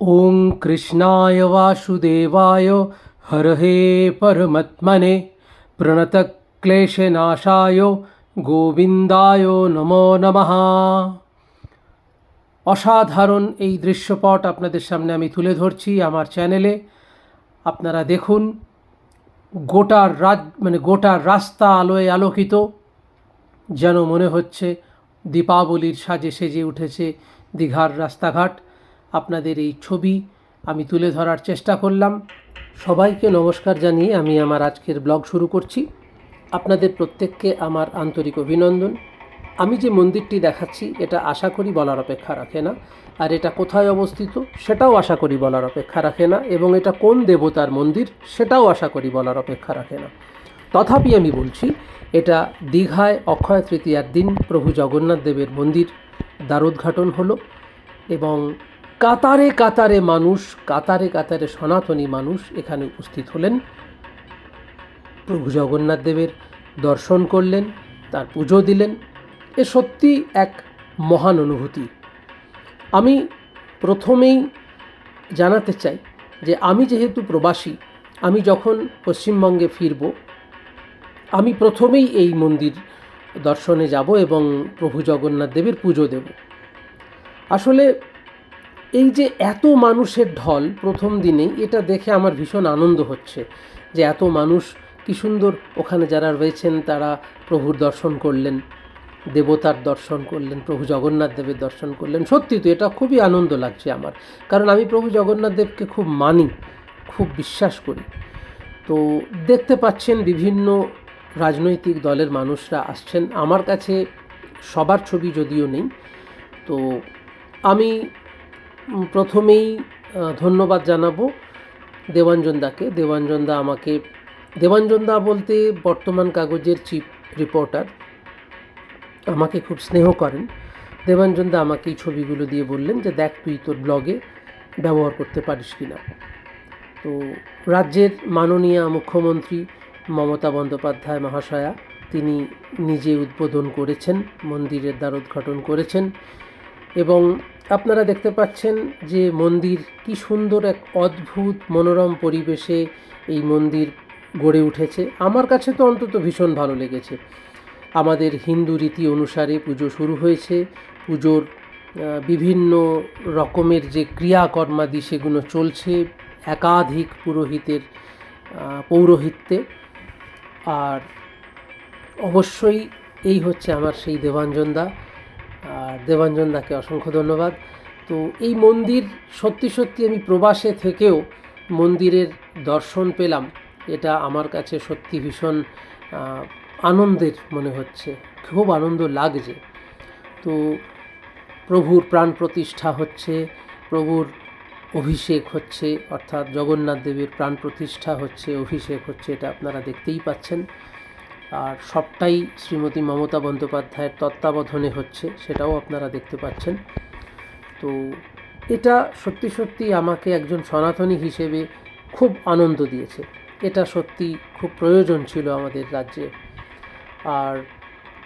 ॐ कृष्णाय वासुदेवाय हरहे परमत्मने প্রণতক্লেশনাশায় গোবিন্দায় নমো নমঃ অসাধারণ এই দৃশ্যপট আপনাদের সামনে আমি তুলে ধরছি আমার চ্যানেলে আপনারা দেখুন গোটার রাজ মানে গোটার রাস্তা আলোয় আলোকিত যেন মনে হচ্ছে দীপাবলির সাজে সেজে উঠেছে দীঘার রাস্তাঘাট আপনাদের এই ছবি আমি তুলে ধরার চেষ্টা করলাম। সবাইকে নমস্কার জানিয়ে আমি আমার আজকের ব্লগ শুরু করছি। আপনাদের প্রত্যেককে আমার আন্তরিক অভিনন্দন। আমি যে মন্দিরটি দেখাচ্ছি, এটা আশা করি বলার অপেক্ষা রাখে না। আর এটা কোথায় অবস্থিত, সেটাও আশা করি বলার অপেক্ষা রাখে না। এবং এটা কোন দেবতার মন্দির, সেটাও আশা করি বলার অপেক্ষা রাখে না। তথাপি আমি বলছি, এটা দীঘায় অক্ষয় তৃতীয়ার দিন প্রভু জগন্নাথ দেবের মন্দির দ্বারোদ্ঘাটন হলো। এবং কাতারে কাতারে মানুষ, কাতারে কাতারে সনাতনী মানুষ এখানে উপস্থিত হলেন। প্রভু জগন্নাথ দেবের দর্শন করলেন, তার পুজো দিলেন। এ সত্যি এক মহান অনুভূতি। আমি প্রথমেই জানাতে চাই যে আমি যেহেতু প্রবাসী, আমি যখন পশ্চিমবঙ্গে ফিরব, আমি প্রথমেই এই মন্দির দর্শনে যাব এবং প্রভু জগন্নাথ দেবের পুজো দেব। আসলে এই যে এত মানুষের ঢল প্রথম দিনেই এটা দেখে আমার ভীষণ আনন্দ হচ্ছে যে এত মানুষ, কী সুন্দর ওখানে যারা রয়েছেন, তারা প্রভুর দর্শন করলেন, দেবতার দর্শন করলেন, প্রভু জগন্নাথ দেবের দর্শন করলেন। সত্যি তো এটা খুবই আনন্দ লাগছে আমার, কারণ আমি প্রভু জগন্নাথ দেবকে খুব মানি, খুব বিশ্বাস করি। তো দেখতে পাচ্ছেন বিভিন্ন রাজনৈতিক দলের মানুষরা আসছেন। আমার কাছে সবার ছবি যদিও নেই, তো আমি প্রথমেই ধন্যবাদ জানাব দেবাঞ্জনদাকে। দেবাঞ্জনদা আমাকে, দেবাঞ্জনদা বলতে বর্তমান কাগজের চিফ রিপোর্টার। আমাকে খুব স্নেহ করেন। দেবাঞ্জনদা আমাকে এই ছবিগুলো দিয়ে বললেন যে, দেখ তুই তোর ব্লগে ব্যবহার করতে পারিস কি না তো রাজ্যের মাননীয় মুখ্যমন্ত্রী মমতা বন্দ্যোপাধ্যায় মহাশয়া, তিনি নিজে উদ্বোধন করেছেন, মন্দিরের দ্বারোদ্ঘাটন করেছেন। এবং আপনারা দেখতে পাচ্ছেন যে মন্দির কি সুন্দর এক অদ্ভুত মনোরম পরিবেশে এই মন্দির গড়ে উঠেছে। আমার কাছে তো অন্তত ভীষণ ভালো লেগেছে। আমাদের হিন্দু রীতি অনুসারে পুজো শুরু হয়েছে। পুজোর বিভিন্ন রকমের যে ক্রিয়াকর্মাদি সেগুলো চলছে একাধিক পুরোহিতের পৌরোহিত্যে। আর অবশ্যই এই হচ্ছে আমার সেই দেবাঞ্জনদা। আর দেবাঞ্জনদাকে অসংখ্য ধন্যবাদ। তো এই মন্দির সত্যি সত্যি আমি প্রবাসে থেকেও মন্দিরের দর্শন পেলাম। এটা আমার কাছে সত্যি ভীষণ আনন্দের মনে হচ্ছে। খুব আনন্দ লাগছে। তো প্রভুর প্রাণ প্রতিষ্ঠা হচ্ছে, প্রভুর অভিষেক হচ্ছে, অর্থাৎ জগন্নাথ দেবের প্রাণ প্রতিষ্ঠা হচ্ছে, অভিষেক হচ্ছে, এটা আপনারা দেখতেই পাচ্ছেন। আর সবটাই শ্রীমতী মমতা বন্দ্যোপাধ্যায়ের তত্ত্বাবধানে হচ্ছে, সেটাও আপনারা দেখতে পাচ্ছেন। তো এটা সত্যি সত্যি আমাকে একজন সনাতনী হিসেবে খুব আনন্দ দিয়েছে। এটা সত্যি খুব প্রয়োজন ছিল আমাদের রাজ্যে। আর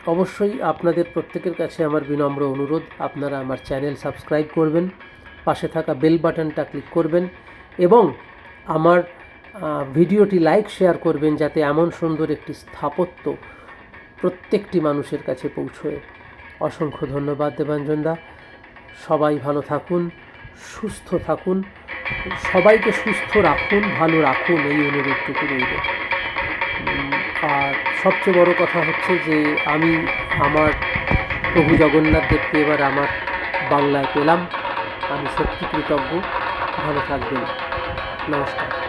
অবশ্যই আপনাদের প্রত্যেকের কাছে আমার বিনম্র অনুরোধ, আপনারা আমার চ্যানেল সাবস্ক্রাইব করবেন, পাশে থাকা বেল বাটনটা ক্লিক করবেন এবং আমার ভিডিওটি লাইক, শেয়ার করবেন যাতে এমন সুন্দর একটি স্থাপত্য প্রত্যেকটি মানুষের কাছে পৌঁছয়। অসংখ্য ধন্যবাদ দেবাঞ্জনদা। সবাই ভালো থাকুন, সুস্থ থাকুন, সবাইকে সুস্থ রাখুন, ভালো রাখুন, এই অনুরোধটুকু রইল। আর সবচেয়ে বড় কথা হচ্ছে যে আমি আমার প্রভু জগন্নাথ দেবকে এবার আমার বাংলায় পেলাম। আমি সত্যি কৃতজ্ঞ। ভালো থাকবেন। নমস্কার।